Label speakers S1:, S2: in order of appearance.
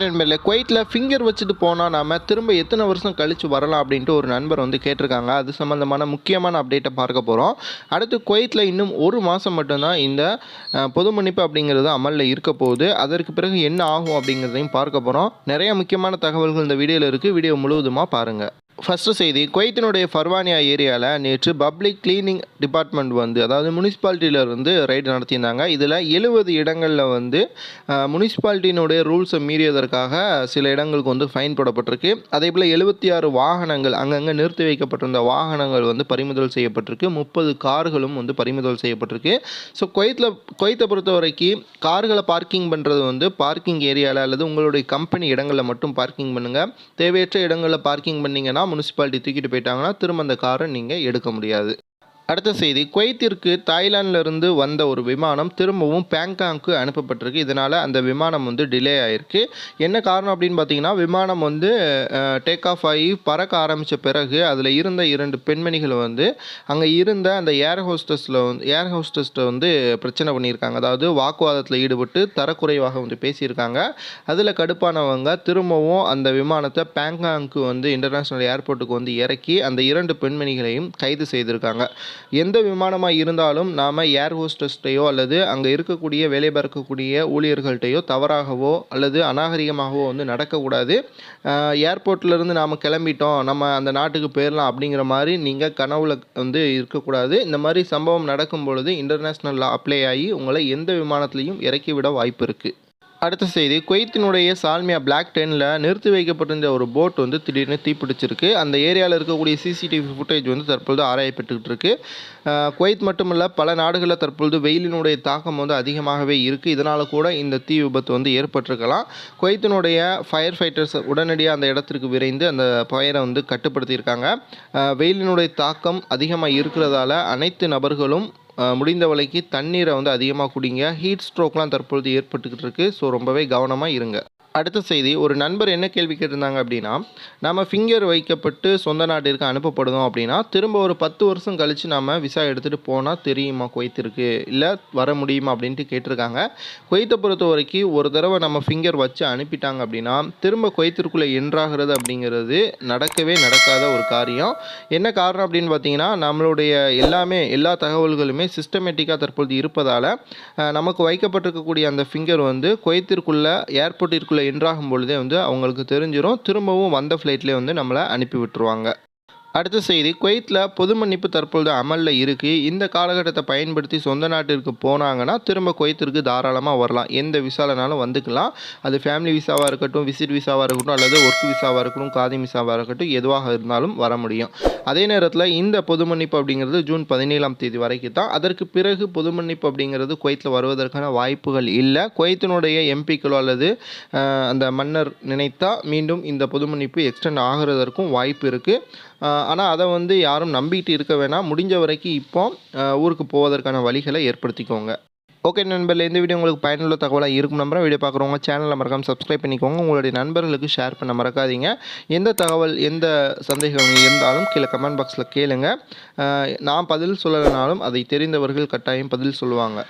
S1: நண்பர்களே குவைத்தில் ஃபிங்கர் வச்சுட்டு போனால் நாம் திரும்ப எத்தனை வருஷம் கழித்து வரலாம் அப்படின்ட்டு ஒரு நண்பர் வந்து கேட்டிருக்காங்க. அது சம்மந்தமான முக்கியமான அப்டேட்டை பார்க்க போகிறோம் அடுத்து குவைத்தில் இன்னும் ஒரு மாதம் மட்டும்தான் இந்த பொது மன்னிப்பு அப்படிங்கிறது அமலில் இருக்க போகுது. அதற்கு பிறகு என்ன ஆகும் அப்படிங்கிறதையும் பார்க்க போகிறோம் நிறைய முக்கியமான தகவல்கள் இந்த வீடியோவில் இருக்குது வீடியோ முழுவதுமாக பாருங்கள் ஃபஸ்ட்டு செய்தி குவைத்தினுடைய ஃபர்வானியா ஏரியாவில் நேற்று பப்ளிக் கிளீனிங் டிபார்ட்மெண்ட் வந்து அதாவது முனிசிபாலிட்டியில இருந்து ரைடு நடத்தியிருந்தாங்க. இதில் எழுபது இடங்களில் வந்து முனிசிபாலிட்டியினுடைய ரூல்ஸை மீறியதற்காக சில இடங்களுக்கு வந்து ஃபைன் போடப்பட்டிருக்கு. அதே போல் எழுபத்தி ஆறு வாகனங்கள் அங்கங்கே நிறுத்தி வைக்கப்பட்டிருந்த வாகனங்கள் வந்து பறிமுதல் செய்யப்பட்டிருக்கு. முப்பது கார்களும் வந்து பறிமுதல் செய்யப்பட்டிருக்கு. ஸோ குவைத்தில் குவைத்தை பொறுத்த வரைக்கும் கார்களை பார்க்கிங் பண்ணுறது வந்து பார்க்கிங் ஏரியாவில் அல்லது உங்களுடைய கம்பெனி இடங்களில் மட்டும் பார்க்கிங் பண்ணுங்கள் தேவையற்ற இடங்களில் பார்க்கிங் பண்ணிங்கன்னா முனிசிபாலிட்டி தூக்கிட்டு போயிட்டாங்கன்னா திரும்ப அந்த காரை நீங்கள் எடுக்க முடியாது. அடுத்த செய்தி. குவைத்திற்கு தாய்லாந்துல இருந்து வந்த ஒரு விமானம் திரும்பவும் பேங்காங்க்கு அனுப்பப்பட்டிருக்கு. இதனால் அந்த விமானம் வந்து டிலே ஆயிருக்கு. என்ன காரணம் அப்படின்னு பார்த்தீங்கன்னா விமானம் வந்து டேக் ஆஃப் ஆகி பறக்க ஆரம்பித்த பிறகு அதில் இருந்த இரண்டு பெண்மணிகள் வந்து அங்கே இருந்த அந்த ஏர் ஹோஸ்டஸில் வந்து ஏர் ஹோஸ்டஸ்ட்டை வந்து பிரச்சனை பண்ணியிருக்காங்க. அதாவது வாக்குவாதத்தில் ஈடுபட்டு தரக்குறைவாக வந்து பேசியிருக்காங்க. அதில் கடுப்பானவங்க திரும்பவும் அந்த விமானத்தை பேங்காங்க்கு வந்து இன்டர்நேஷ்னல் ஏர்போர்ட்டுக்கு வந்து இறக்கி அந்த இரண்டு பெண்மணிகளையும் கைது செய்திருக்காங்க. எந்த விமானமாக இருந்தாலும் நாம் ஏர் ஹோஸ்டஸ்ட்டையோ அல்லது அங்கே இருக்கக்கூடிய வேலை பார்க்கக்கூடிய ஊழியர்கள்ட்டையோ தவறாகவோ அல்லது அநாகரிகமாகவோ வந்து நடக்கக்கூடாது. ஏர்போர்ட்லேருந்து நாம் கிளம்பிட்டோம் நம்ம அந்த நாட்டுக்கு போயிடலாம் அப்படிங்கிற மாதிரி நீங்கள் கனவுல வந்து இருக்கக்கூடாது. இந்த மாதிரி சம்பவம் நடக்கும் பொழுது இன்டர்நேஷ்னல் அப்ளை ஆகி உங்களை எந்த விமானத்துலேயும் இறக்கி விட வாய்ப்பு இருக்குது அடுத்த செய்தி குவைத்தினுடைய சால்மியா பிளாக் டெனில் நிறுத்தி வைக்கப்பட்டிருந்த ஒரு போட் வந்து திடீர்னு தீப்பிடிச்சிருக்கு. அந்த ஏரியாவில் இருக்கக்கூடிய சிசிடிவி ஃபுட்டேஜ் வந்து தற்பொழுது ஆராயப்பட்டுக்கிட்டு இருக்கு. குவைத் மட்டுமல்ல பல நாடுகளில் தற்பொழுது வெயிலினுடைய தாக்கம் வந்து அதிகமாகவே இருக்குது இதனால் கூட இந்த தீ விபத்து வந்து ஏற்பட்டிருக்கலாம். குவைத்தினுடைய ஃபயர் ஃபைட்டர்ஸ் உடனடியாக அந்த இடத்திற்கு விரைந்து அந்த ஃபயரை வந்து கட்டுப்படுத்தியிருக்காங்க. வெயிலினுடைய தாக்கம் அதிகமாக இருக்கிறதால அனைத்து நபர்களும் முடிந்த வலைக்கு தண்ணீரை வந்து அதிகமாக குடிங்க. ஹீட் ஸ்ட்ரோக்லாம் தற்பொழுது ஏற்பட்டுக்கிட்டு இருக்குது ஸோ ரொம்பவே கவனமாக இருங்க. அடுத்த செய்தி ஒரு நண்பர் என்ன கேள்வி கேட்டிருந்தாங்க அப்படின்னா நம்ம ஃபிங்கர் வைக்கப்பட்டு சொந்த நாட்டிற்கு அனுப்பப்படுதோம் அப்படின்னா திரும்ப ஒரு பத்து வருஷம் கழித்து நம்ம விசா எடுத்துகிட்டு போனால் தெரியுமா குவைத்திற்கு? இல்லை வர முடியுமா அப்படின்ட்டு கேட்டிருக்காங்க. குவைத்தை பொறுத்த வரைக்கும் ஒரு தடவை நம்ம ஃபிங்கர் வச்சு அனுப்பிட்டாங்க அப்படின்னா திரும்ப குவைத்திற்குள்ளே என்றாகிறது அப்படிங்கிறது நடக்கவே நடக்காத ஒரு காரியம். என்ன காரணம் அப்படின்னு பார்த்தீங்கன்னா நம்மளுடைய எல்லாமே எல்லா தகவல்களுமே சிஸ்டமேட்டிக்காக தற்பொழுது இருப்பதால் நமக்கு வைக்கப்பட்டிருக்கக்கூடிய அந்த ஃபிங்கர் வந்து குவைத்திற்குள்ளே ஏர்போர்ட்டிற்குள்ளே என்றாகும் பொழுதே வந்து அவங்களுக்கு தெரிஞ்சிடும் திரும்பவும் வந்த ஃப்ளைட்லேயே வந்து நம்மளை அனுப்பி விட்டுருவாங்க. அடுத்த செய்தி குவைத்தில் பொது மன்னிப்பு தற்பொழுது அமலில் இருக்குது இந்த காலகட்டத்தை பயன்படுத்தி சொந்த நாட்டிற்கு போனாங்கன்னா திரும்ப குவைத்திற்கு தாராளமாக வரலாம். எந்த விசாலனாலும் வந்துக்கலாம். அது ஃபேமிலி விசாவாக இருக்கட்டும் விசிட் விசாவாக இருக்கட்டும் அல்லது ஒர்க் விசாவாக இருக்கட்டும் காதி விசாவாக இருக்கட்டும் எதுவாக இருந்தாலும் வர முடியும். அதே நேரத்தில் இந்த பொது மன்னிப்பு அப்படிங்கிறது ஜூன் பதினேழாம் தேதி வரைக்கும் தான். அதற்கு பிறகு பொது மன்னிப்பு அப்படிங்கிறது குவைத்தில் வருவதற்கான வாய்ப்புகள் இல்லை. குவைத்தினுடைய எம்பிக்களோ அல்லது அந்த மன்னர் நினைத்தால் மீண்டும் இந்த பொது மன்னிப்பு எக்ஸ்டெண்ட் ஆகிறதற்கும் வாய்ப்பு இருக்குது ஆனால் அதை வந்து யாரும் நம்பிக்கிட்டு இருக்க வேணாம். முடிஞ்ச வரைக்கும் இப்போ ஊருக்கு போவதற்கான வழிகளை ஏற்படுத்திக்கோங்க. ஓகே நண்பர்கள் இந்த வீடியோ உங்களுக்கு பயனுள்ள தகவலாக இருக்கும் நம்புறேன். வீடியோ பார்க்குறவங்க சேனலில் மறக்காமல் சப்ஸ்கிரைப் பண்ணிக்கோங்க. உங்களுடைய நண்பர்களுக்கு ஷேர் பண்ண மறக்காதீங்க. எந்த தகவல் எந்த சந்தேகம் இருந்தாலும் கீழே கமெண்ட் பாக்ஸில் கேளுங்க. நான் பதில் சொல்லலைனாலும் அதை தெரிந்தவர்கள் கட்டாயம் பதில் சொல்லுவாங்க.